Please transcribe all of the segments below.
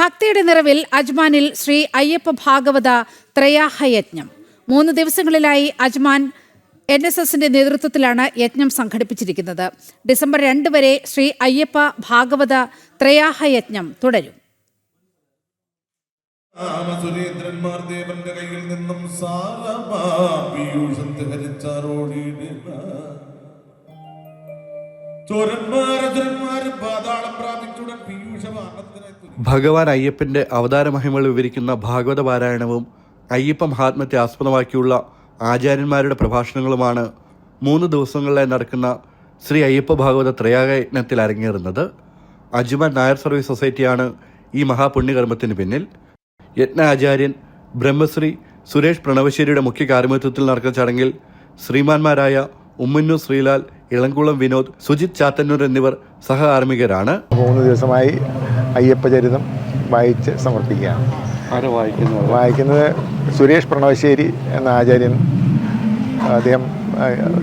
ഭക്തിയുടെ നിറവിൽ അജ്മാനിൽ ശ്രീ അയ്യപ്പ ഭാഗവത ത്രയാഹയജ്ഞം. മൂന്ന് ദിവസങ്ങളിലായി അജ്മാൻ എൻ എസ് എസിന്റെ നേതൃത്വത്തിലാണ് യജ്ഞം സംഘടിപ്പിച്ചിരിക്കുന്നത്. ഡിസംബർ രണ്ട് വരെ ശ്രീ അയ്യപ്പ ഭാഗവത ത്രയാഹയജ്ഞം തുടരും. ദേവന്റെ കയ്യിൽ നിന്നും സാരമാ പീയൂഷത്തെ ഹരിച്ചാറോടിയിടുന്ന ഭഗവാൻ അയ്യപ്പന്റെ അവതാര മഹിമകൾ വിവരിക്കുന്ന ഭാഗവത പാരായണവും അയ്യപ്പ മഹാത്മത്തെ ആസ്പദമാക്കിയുള്ള ആചാര്യന്മാരുടെ പ്രഭാഷണങ്ങളുമാണ് മൂന്ന് ദിവസങ്ങളിലായി നടക്കുന്ന ശ്രീ അയ്യപ്പ ഭാഗവത ത്രയാഗയജ്ഞത്തിൽ അരങ്ങേറുന്നത്. അജ്മാൻ നായർ സർവീസ് സൊസൈറ്റിയാണ് ഈ മഹാപുണ്യകർമ്മത്തിന് പിന്നിൽ. യജ്ഞാചാര്യൻ ബ്രഹ്മശ്രീ സുരേഷ് പ്രണവശ്ശേരിയുടെ മുഖ്യ കാർമ്മികത്വത്തിൽ നടക്കുന്ന ചടങ്ങിൽ ശ്രീമാന്മാരായ ഉമ്മന്നൂർ ശ്രീലാൽ ഇളങ്കുളം വിനോദ് സുജിത് ചാത്തന്നൂർ എന്നിവർ സഹകാർമ്മികരാണ് മൂന്ന് ദിവസമായി അയ്യപ്പചരിതം വായിച്ച് സമർപ്പിക്കുകയാണ്. വായിക്കുന്നത്? വായിക്കുന്നത് സുരേഷ് പ്രണവശ്ശേരി എന്ന ആചാര്യൻ അദ്ദേഹം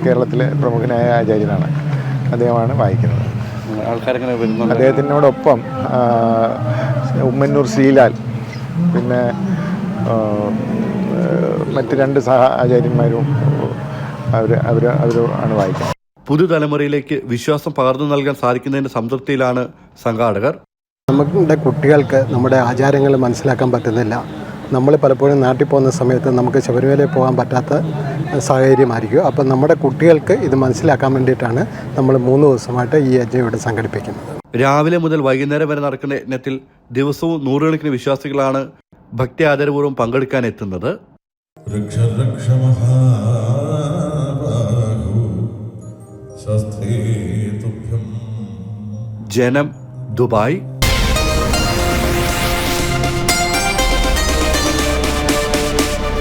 കേരളത്തിലെ പ്രമുഖനായ ആചാര്യനാണ്. അദ്ദേഹമാണ് വായിക്കുന്നത്. അദ്ദേഹത്തിനോടൊപ്പം ഉമ്മന്നൂർ ശ്രീലാൽ പിന്നെ മറ്റ് രണ്ട് സഹ ആചാര്യന്മാരും അവർ അവർ അവർ ആണ് വായിക്കുന്നത്. പുതുതലമുറയിലേക്ക് വിശ്വാസം പകർന്നു നൽകാൻ സാധിക്കുന്നതിന്റെ സംതൃപ്തിയിലാണ് സംഘാടകർ. നമ്മുടെ കുട്ടികൾക്ക് നമ്മുടെ ആചാരങ്ങൾ മനസ്സിലാക്കാൻ പറ്റുന്നില്ല. നമ്മൾ പലപ്പോഴും നാട്ടിൽ പോകുന്ന സമയത്ത് നമുക്ക് ശബരിമലയിൽ പോകാൻ പറ്റാത്ത സാഹചര്യമായിരിക്കും. അപ്പം നമ്മുടെ കുട്ടികൾക്ക് ഇത് മനസ്സിലാക്കാൻ വേണ്ടിയിട്ടാണ് നമ്മൾ മൂന്ന് ദിവസമായിട്ട് ഈ യജ്ഞം ഇവിടെ സംഘടിപ്പിക്കുന്നത്. രാവിലെ മുതൽ വൈകുന്നേരം വരെ നടക്കുന്ന യജ്ഞത്തിൽ ദിവസവും നൂറുകണക്കിന് വിശ്വാസികളാണ് ഭക്തി ആദരപൂർവം പങ്കെടുക്കാൻ എത്തുന്നത്. जैनब दुबई।